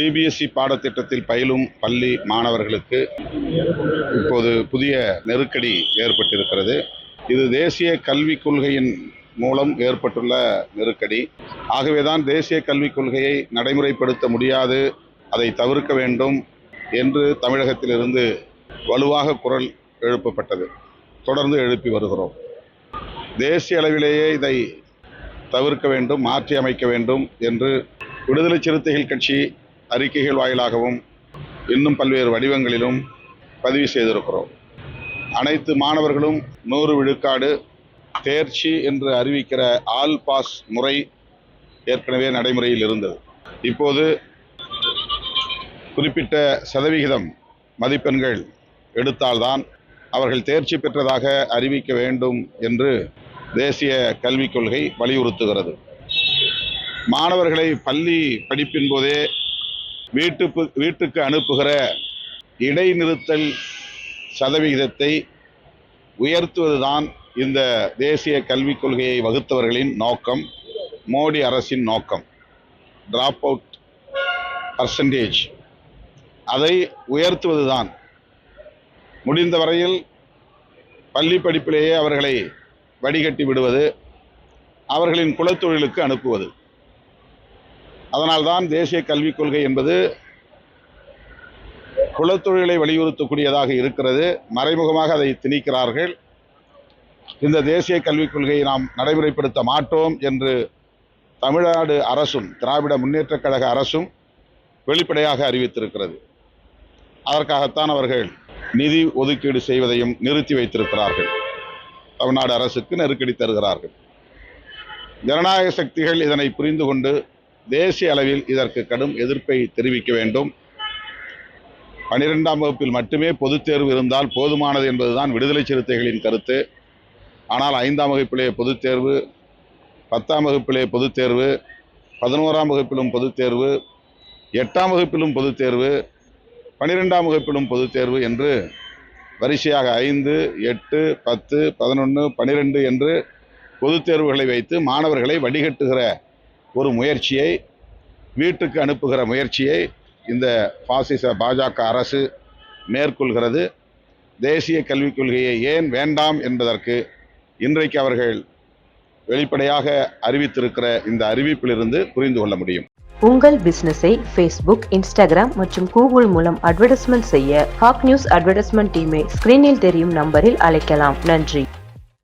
CBSE பாடத்திட்டத்தில் பயிலும் பள்ளி மாணவர்களுக்கு இப்போது புதிய நெருக்கடி ஏற்பட்டிருக்கிறது. இது தேசிய கல்விக் கொள்கையின் மூலம் ஏற்பட்டுள்ள நெருக்கடி. ஆகவேதான் தேசிய கல்விக் கொள்கையை நடைமுறைப்படுத்த முடியாது அதை தவிர்க்க வேண்டும் என்று தமிழகத்திலிருந்து வலுவாக குரல் எழுப்பப்பட்டது. தொடர்ந்து எழுப்பி வருகிறோம். தேசிய அளவிலேயே இதை தவிர்க்க வேண்டும் மாற்றி அமைக்க வேண்டும் என்று விடுதலை சிறுத்தைகள் கட்சி அறிக்கைகள் வாயிலாகவும் இன்னும் பல்வேறு வடிவங்களிலும் பதிவு செய்திருக்கிறோம். அனைத்து மாணவர்களும் நூறு விழுக்காடு தேர்ச்சி என்று அறிவிக்கிற ஆல் பாஸ் முறை ஏற்கனவே நடைமுறையில் இருந்தது. இப்போது குறிப்பிட்ட சதவிகிதம் மதிப்பெண்கள் எடுத்தால்தான் அவர்கள் தேர்ச்சி பெற்றதாக அறிவிக்க வேண்டும் என்று தேசிய கல்விக் கொள்கை வலியுறுத்துகிறது. மாணவர்களை பள்ளி படிப்பின் போதே வீட்டு வீட்டுக்கு அனுப்புகிற இடைநிறுத்தல் சதவிகிதத்தை உயர்த்துவதுதான் இந்த தேசிய கல்விக் கொள்கையை வகுத்தவர்களின் நோக்கம் மோடி அரசின் நோக்கம். டிராப் அவுட் பர்சன்டேஜ் அதை உயர்த்துவதுதான். முடிந்த வரையில் பள்ளி படிப்பிலேயே அவர்களை வடிகட்டி விடுவது அவர்களின் குலத்தொழிலுக்கு அனுப்புவது. அதனால்தான் தேசிய கல்விக் கொள்கை என்பது குலத்தொழிலை வலியுறுத்தக்கூடியதாக இருக்கிறது. மறைமுகமாக அதை திணிக்கிறார்கள். இந்த தேசிய கல்விக் கொள்கையை நாம் நடைமுறைப்படுத்த மாட்டோம் என்று தமிழ்நாடு அரசும் திராவிட முன்னேற்றக் கழக அரசும் வெளிப்படையாக அறிவித்திருக்கிறது. அதற்காகத்தான் அவர்கள் நிதி ஒதுக்கீடு செய்வதையும் நிறுத்தி வைத்திருக்கிறார்கள். தமிழ்நாடு அரசுக்கு நெருக்கடி தருகிறார்கள். ஜனநாயக சக்திகள் இதனை புரிந்து கொண்டு தேசிய அளவில் இதற்கு கடும் எதிர்ப்பை தெரிவிக்க வேண்டும். பனிரெண்டாம் வகுப்பில் மட்டுமே பொதுத் தேர்வு இருந்தால் போதுமானது என்பதுதான் விடுதலை சிறுத்தைகளின் கருத்து. ஆனால் ஐந்தாம் வகுப்பிலே பொதுத் தேர்வு பத்தாம் வகுப்பிலே பொதுத் தேர்வு பதினோராம் வகுப்பிலும் பொதுத் தேர்வு எட்டாம் வகுப்பிலும் பொதுத் தேர்வு பனிரெண்டாம் வகுப்பிலும் பொதுத் தேர்வு என்று வரிசையாக ஐந்து எட்டு பத்து பதினொன்று பனிரெண்டு என்று பொதுத் தேர்வுகளை வைத்து மாணவர்களை வடிகட்டுகிற ஒரு முயற்சியை வீட்டுக்கு அனுப்புகிற முயற்சியை இந்த பாசிச பாஜக அரசு மேற்கொள்கிறது. தேசிய கல்விக் கொள்கையை ஏன் வேண்டாம் என்பதற்கு இன்றைக்கு அவர்கள் வெளிப்படையாக அறிவித்திருக்கிற இந்த அறிவிப்பிலிருந்து புரிந்து கொள்ள முடியும். உங்கள் பிசினஸை ஃபேஸ்புக் இன்ஸ்டாகிராம் மற்றும் கூகுள் மூலம் அட்வர்டைஸ்மெண்ட் செய்ய ஹாக் நியூஸ் அட்வர்டைஸ்மெண்ட் டீமை ஸ்கிரீனில் தெரியும் நம்பரில் அழைக்கலாம். நன்றி.